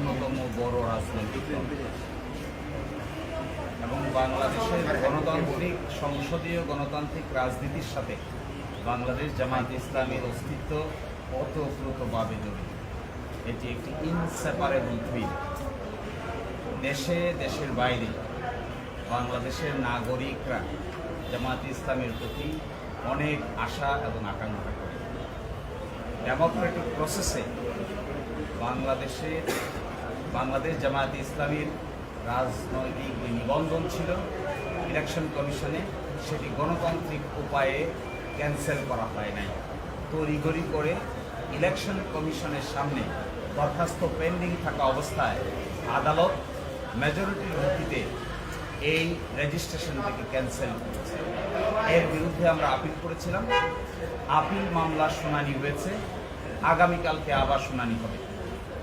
অন্যতম বড় রাজনৈতিক দল। এবং বাংলাদেশের গণতান্ত্রিক, সংসদীয় গণতান্ত্রিক রাজনীতির সাথে বাংলাদেশ জামায়াত ইসলামের অস্তিত্ব ওতপ্রোতভাবে জড়িত। এটি একটি ইনসেপারেবল টুইন দেশে, দেশের বাইরে বাংলাদেশের নাগরিকরা জামায়াত ইসলামের প্রতি অনেক আশা এবং আকাঙ্ক্ষা করে। ডেমোক্রেটিক প্রসেসে বাংলাদেশে বাংলাদেশ জামায়াত ইসলামীর রাজনৈতিক যে নিবন্ধন ছিল, ইলেকশন কমিশনে সেটি গণতান্ত্রিক উপায়ে ক্যান্সেল করা হয় নাই। তড়িঘড়ি করে ইলেকশন কমিশনের সামনে দরখাস্ত পেন্ডিং থাকা অবস্থায় আদালত মেজরিটির ভিত্তিতে এই রেজিস্ট্রেশন থেকে ক্যান্সেল করেছে। এর বিরুদ্ধে আমরা আপিল করেছিলাম। আপিল মামলা শুনানি হয়েছে। আগামীকালকে আবার শুনানি হবে।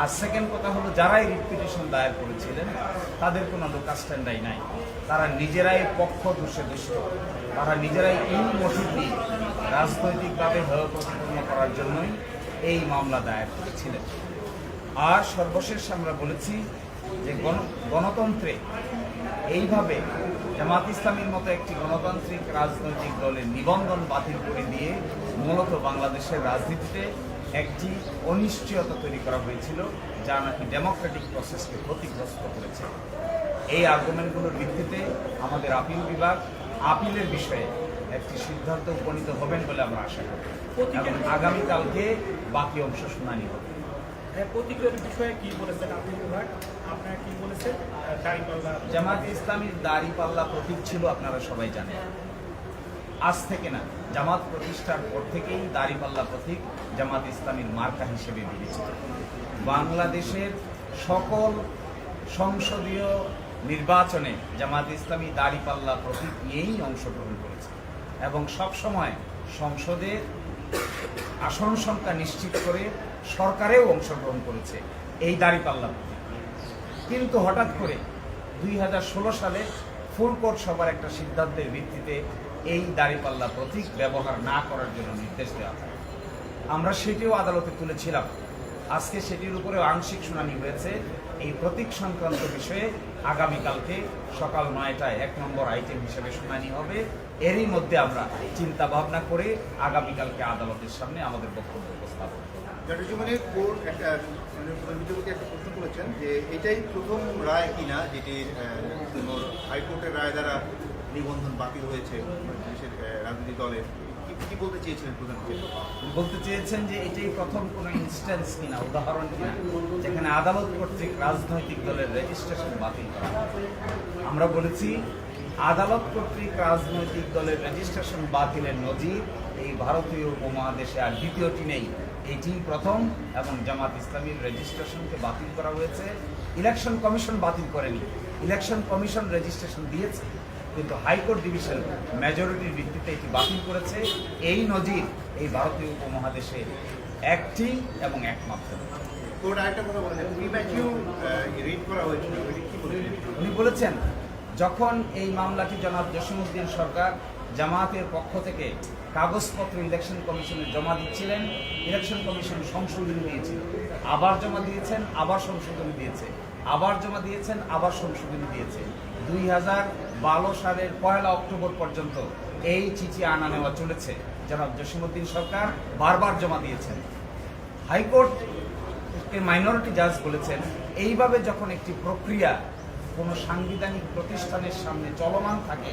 আর সেকেন্ড কথা হলো, যারাই রিপিটেশন দায়ের করেছিলেন, তাদের কোনো লোকাল স্ট্যান্ডাই নাই। তারা নিজেরাই পক্ষ দোষে দুষ্ট। তারা নিজেরাই ইন মোটিভ নিয়ে রাজনৈতিকভাবে হেয় করার জন্যই এই মামলা দায়ের করেছিলেন। আর সর্বশেষ আমরা বলেছি যে গণ, গণতন্ত্রে এইভাবে জামাত ইসলামীর মতো একটি গণতান্ত্রিক রাজনৈতিক দলের নিবন্ধন বাতিল করে দিয়ে মূলত বাংলাদেশের রাজনীতিতে একটি অনিশ্চয়তা তৈরি করা হয়েছিল যা নাকি ডেমোক্রেটিক প্রসেসকে ক্ষতিগ্রস্ত করেছে। এই আর্গুমেন্টগুলোর ভিত্তিতে আমাদের আপিল বিভাগ আপিলের বিষয়ে একটি সিদ্ধান্ত উপনীত হবেন বলে আমরা আশা করি। এবং আগামীকালকে বাকি অংশ শুনানি হবে। হ্যাঁ, প্রতিক্রিয়ার বিষয়ে কি বলেছেন বিভাগ? আপনারা কি বলেছেন? দাঁড়িপাল্লা জামাত ইসলামীর দাড়ি পাল্লা প্রতীক ছিল আপনারা সবাই জানেন। আজ থেকে না জামাত প্রতিষ্ঠার পর থেকেই দাড়ি পাল্লা প্রতীক জামাত ইসলামীর মার্কা হিসেবে বিবেচিত বাংলাদেশের সকল সংসদীয় নির্বাচনে জামাত ইসলামী দাড়ি পাল্লা প্রতীক নিয়েই অংশগ্রহণ করেছে এবং সব সময় সংসদে আসন সংখ্যা নিশ্চিত করে সরকারেও অংশগ্রহণ করেছে এই দাড়িপাল্লা প্রতীক। কিন্তু হঠাৎ করে দুই হাজার ষোলো সালে ফুলকোট সভার একটা সিদ্ধান্তের ভিত্তিতে এই দাড়িপাল্লা প্রতীক ব্যবহার না করার জন্য নির্দেশ দেওয়া হয়। আমরা সেটিও আদালতে তুলেছিলাম। আজকে সেটির উপরে আংশিক শুনানি হয়েছে। এই প্রতীক সংক্রান্ত বিষয়ে আগামীকালকে সকাল নয়টায় এক নম্বর আইটেম হিসেবে শুনানি হবে। এরই মধ্যে আমরা চিন্তা ভাবনা করে আগামীকালকে আদালতের সামনে আমাদের বক্তব্য উপস্থাপন কোর্ট একটা মানে প্রধান বিচারপতি একটা প্রশ্ন করেছেন যে এটাই প্রথম রায় কিনা যেটি হাইকোর্টের রায় দ্বারা নিবন্ধন বাতিল হয়েছে দেশের দলের। কি- কি বলতে চেয়েছিলেন প্রধান বলতে চেয়েছেন যে এটাই প্রথম কোনো ইনস্ট্যান্স কিনা উদাহরণ কিনা যেখানে আদালত কর্তৃক রাজনৈতিক দলের রেজিস্ট্রেশন বাতিল করা আমরা বলেছি আদালত কর্তৃক রাজনৈতিক দলের রেজিস্ট্রেশন বাতিলের নজির এই ভারতীয় উপমহাদেশে আর দ্বিতীয়টি নেই এটি প্রথম এবং জামাত ইসলামীর রেজিস্ট্রেশনকে বাতিল করা হয়েছে। ইলেকশন কমিশন বাতিল করেনি। ইলেকশন কমিশন রেজিস্ট্রেশন দিয়েছে। কিন্তু হাইকোর্ট ডিভিশন মেজরিটির ভিত্তিতে এটি বাতিল করেছে। এই নজির এই ভারতীয় উপমহাদেশে একটি এবং একমাত্র। উনি বলেছেন যখন এই মামলাটি জনাব জসিমউদ্দিন সরকার জামায়াতের পক্ষ থেকে কাগজপত্র ইলেকশন কমিশনে জমা দিচ্ছিলেন, ইলেকশন কমিশন সংশোধন দিয়েছিল আবার জমা দিয়েছেন, আবার সংশোধন দিয়েছে। আবার জমা দিয়েছেন, আবার সংশোধন দিয়েছে। দুই হাজার বারো সালের পয়লা অক্টোবর পর্যন্ত এই চিঠি আনা নেওয়া চলেছে। জনাব জসিমউদ্দিন সরকার বারবার জমা দিয়েছেন। হাইকোর্ট মাইনরিটি জাজ বলেছেন, এইভাবে যখন একটি প্রক্রিয়া কোনো সাংবিধানিক প্রতিষ্ঠানের সামনে চলমান থাকে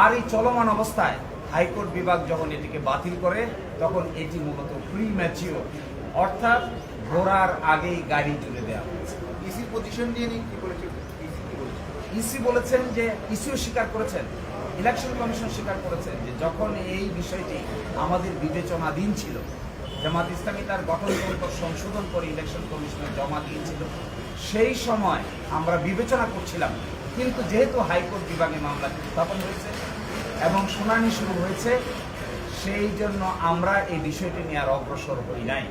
আর এই চলমান অবস্থায় হাইকোর্ট বিভাগ যখন এটিকে বাতিল করে তখন এটি মূলত প্রি ম্যাচিওর অর্থাৎ ঘোড়ার আগেই গাড়ি তুলে দেওয়া হয়েছে। ইসির পজিশন নিয়ে নিয়ে কি বলেছে কি বলেছে ইসি বলেছেন যে ইসিও স্বীকার করেছেন ইলেকশন কমিশন স্বীকার করেছেন যে যখন এই বিষয়টি আমাদের বিবেচনাধীন ছিল জামাত ইসলামী তার গঠনতন্ত্র সংশোধন করে ইলেকশন কমিশনে জমা দিয়েছিল। সেই সময় আমরা বিবেচনা করছিলাম, কিন্তু যেহেতু হাইকোর্ট বিভাগে মামলা স্থাপন হয়েছে এবং শুনানি শুরু হয়েছে, সেই জন্য আমরা এই বিষয়টি নিয়ে আর অগ্রসর হই নাই।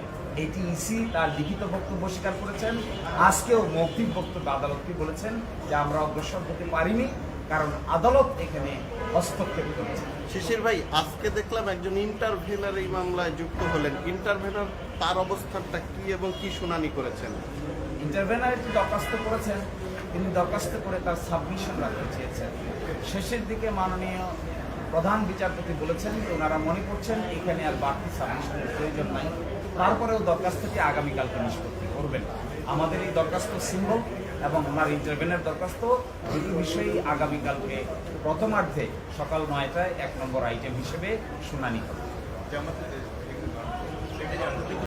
এটি ইসি তার লিখিত বক্তব্য স্বীকার করেছেন। আজকেও মৌখিক বক্তব্য আদালতকে বলেছেন যে আমরা অগ্রসর হতে পারিনি। কারণ আদালত এখানে হস্তক্ষেপ করেছে শিশির ভাই আজকে দেখলাম একজন ইন্টারভেনার এই মামলায় যুক্ত হলেন। ইন্টারভেনার তার অবস্থানটা কি এবং কি শুনানি করেছেন? ইন্টারভেনার একটি দরখাস্ত করেছেন তিনি দরখাস্ত করে তার সাবমিশন রাখতে চেয়েছেন। শেষের দিকে মাননীয় প্রধান বিচারপতি বলেছেন যে ওনারা মনে করছেন এখানে আর বাড়তি সাবমিশনের প্রয়োজন নাই। তারপরেও দরখাস্তটি আগামীকালকে নিষ্পত্তি করবেন। আমাদের এই দরখাস্ত সিম্বল এবং ওনার ইন্টারভেনের দরখাস্ত এই বিষয়েই আগামীকালকে প্রথমার্ধে সকাল নয়টায় এক নম্বর আইটেম হিসেবে শুনানি হবে।